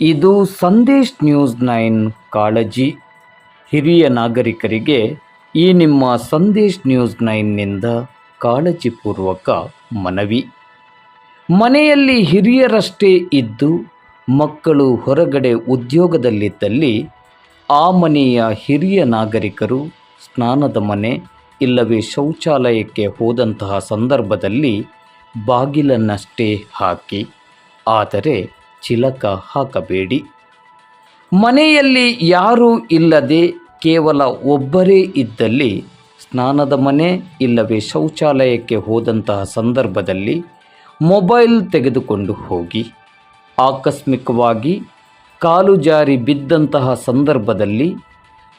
ಇದು Sandesh news nine ಕಾಳಜಿ ಹಿರಿಯ ನಾಗರಿಕರಿಗೆ ಈ ನಿಮ್ಮ ಸಂದೇಶ್ ನ್ಯೂಸ್ ನೈನ್ನಿಂದ ಕಾಳಜಿಪೂರ್ವಕ ಮನವಿ. ಮನೆಯಲ್ಲಿ ಹಿರಿಯರಷ್ಟೇ ಇದ್ದು ಮಕ್ಕಳು ಹೊರಗಡೆ ಉದ್ಯೋಗದಲ್ಲಿದ್ದಲ್ಲಿ ಆ ಮನೆಯ ಹಿರಿಯ ನಾಗರಿಕರು ಸ್ನಾನದ ಮನೆ ಇಲ್ಲವೇ ಶೌಚಾಲಯಕ್ಕೆ ಹೋದಂತಹ ಸಂದರ್ಭದಲ್ಲಿ ಬಾಗಿಲನ್ನಷ್ಟೇ ಹಾಕಿ. ಆದರೆ ಚಿಲಕ ಹಾಕಬೇಡಿ. ಮನೆಯಲ್ಲಿ ಯಾರೂ ಇಲ್ಲದೆ ಕೇವಲ ಒಬ್ಬರೇ ಇದ್ದಲ್ಲಿ, ಸ್ನಾನದ ಮನೆ ಇಲ್ಲವೇ ಶೌಚಾಲಯಕ್ಕೆ ಹೋದಂತಹ ಸಂದರ್ಭದಲ್ಲಿ ಮೊಬೈಲ್ ತೆಗೆದುಕೊಂಡು ಹೋಗಿ, ಆಕಸ್ಮಿಕವಾಗಿ ಕಾಲು ಜಾರಿ ಬಿದ್ದಂತಹ ಸಂದರ್ಭದಲ್ಲಿ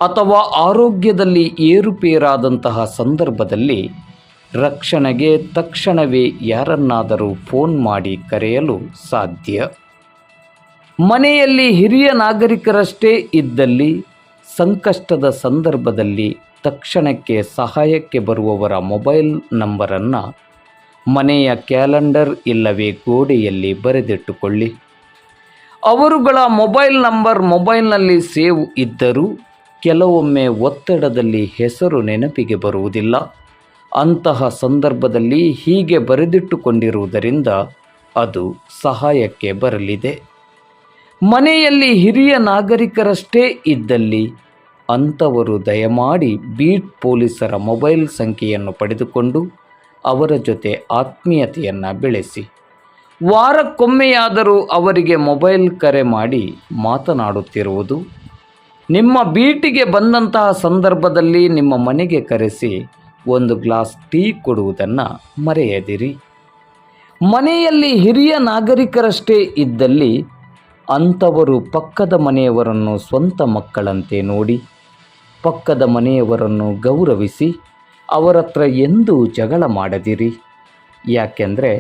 ಅಥವಾ ಆರೋಗ್ಯದಲ್ಲಿ ಏರುಪೇರಾದಂತಹ ಸಂದರ್ಭದಲ್ಲಿ ರಕ್ಷಣೆಗೆ ತಕ್ಷಣವೇ ಯಾರನ್ನಾದರೂ ಫೋನ್ ಮಾಡಿ ಕರೆಯಲು ಸಾಧ್ಯ. ಮನೆಯಲ್ಲಿ ಹಿರಿಯ ನಾಗರಿಕರಷ್ಟೇ ಇದ್ದಲ್ಲಿ ಸಂಕಷ್ಟದ ಸಂದರ್ಭದಲ್ಲಿ ತಕ್ಷಣಕ್ಕೆ ಸಹಾಯಕ್ಕೆ ಬರುವವರ ಮೊಬೈಲ್ ನಂಬರನ್ನು ಮನೆಯ ಕ್ಯಾಲೆಂಡರ್ ಇಲ್ಲವೇ ಗೋಡೆಯಲ್ಲಿ ಬರೆದಿಟ್ಟುಕೊಳ್ಳಿ. ಅವರುಗಳ ಮೊಬೈಲ್ ನಂಬರ್ ಮೊಬೈಲ್ನಲ್ಲಿ ಸೇವ್ ಇದ್ದರೂ ಕೆಲವೊಮ್ಮೆ ಒತ್ತಡದಲ್ಲಿ ಹೆಸರು ನೆನಪಿಗೆ ಬರುವುದಿಲ್ಲ. ಅಂತಹ ಸಂದರ್ಭದಲ್ಲಿ ಹೀಗೆ ಬರೆದಿಟ್ಟುಕೊಂಡಿರುವುದರಿಂದ ಅದು ಸಹಾಯಕ್ಕೆ ಬರಲಿದೆ. ಮನೆಯಲ್ಲಿ ಹಿರಿಯ ನಾಗರಿಕರಷ್ಟೇ ಇದ್ದಲ್ಲಿ ಅಂಥವರು ದಯಮಾಡಿ ಬೀಟ್ ಪೊಲೀಸರ ಮೊಬೈಲ್ ಸಂಖ್ಯೆಯನ್ನು ಪಡೆದುಕೊಂಡು ಅವರ ಜೊತೆ ಆತ್ಮೀಯತೆಯನ್ನು ಬೆಳೆಸಿ. ವಾರಕ್ಕೊಮ್ಮೆಯಾದರೂ ಅವರಿಗೆ ಮೊಬೈಲ್ ಕರೆ ಮಾಡಿ ಮಾತನಾಡುತ್ತಿರುವುದು. ನಿಮ್ಮ ಬೀಟಿಗೆ ಬಂದಂತಹ ಸಂದರ್ಭದಲ್ಲಿ ನಿಮ್ಮ ಮನೆಗೆ ಕರೆಸಿ ಒಂದು ಗ್ಲಾಸ್ ಟೀ ಕೊಡುವುದನ್ನು ಮರೆಯದಿರಿ. ಮನೆಯಲ್ಲಿ ಹಿರಿಯ ನಾಗರಿಕರಷ್ಟೇ ಇದ್ದಲ್ಲಿ ಅಂಥವರು ಪಕ್ಕದ ಮನೆಯವರನ್ನು ಸ್ವಂತ ಮಕ್ಕಳಂತೆ ನೋಡಿ, ಪಕ್ಕದ ಮನೆಯವರನ್ನು ಗೌರವಿಸಿ ಅವರತ್ರ ಎಂದೂ ಜಗಳ ಮಾಡದಿರಿ. ಯಾಕೆಂದರೆ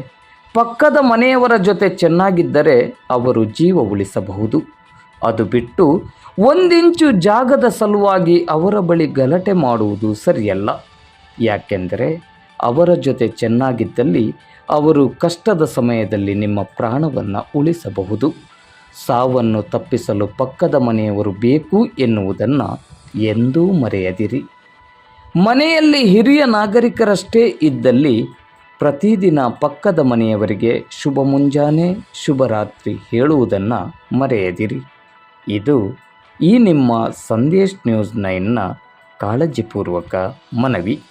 ಪಕ್ಕದ ಮನೆಯವರ ಜೊತೆ ಚೆನ್ನಾಗಿದ್ದರೆ ಅವರು ಜೀವ ಉಳಿಸಬಹುದು. ಅದು ಬಿಟ್ಟು ಒಂದಿಂಚು ಜಾಗದ ಸಲುವಾಗಿ ಅವರ ಬಳಿ ಗಲಾಟೆ ಮಾಡುವುದು ಸರಿಯಲ್ಲ. ಯಾಕೆಂದರೆ ಅವರ ಜೊತೆ ಚೆನ್ನಾಗಿದ್ದಲ್ಲಿ ಅವರು ಕಷ್ಟದ ಸಮಯದಲ್ಲಿ ನಿಮ್ಮ ಪ್ರಾಣವನ್ನು ಉಳಿಸಬಹುದು. ಸಾವನ್ನು ತಪ್ಪಿಸಲು ಪಕ್ಕದ ಮನೆಯವರು ಬೇಕು ಎನ್ನುವುದನ್ನು ಎಂದೂ ಮರೆಯದಿರಿ. ಮನೆಯಲ್ಲಿ ಹಿರಿಯ ನಾಗರಿಕರಷ್ಟೇ ಇದ್ದಲ್ಲಿ ಪ್ರತಿದಿನ ಪಕ್ಕದ ಮನೆಯವರಿಗೆ ಶುಭ ಮುಂಜಾನೆ ಶುಭರಾತ್ರಿ ಹೇಳುವುದನ್ನು ಮರೆಯದಿರಿ. ಇದು ಈ ನಿಮ್ಮ ಸಂದೇಶ್ ನ್ಯೂಸ್ ನೈನ್ನ ಕಾಳಜಿಪೂರ್ವಕ ಮನವಿ.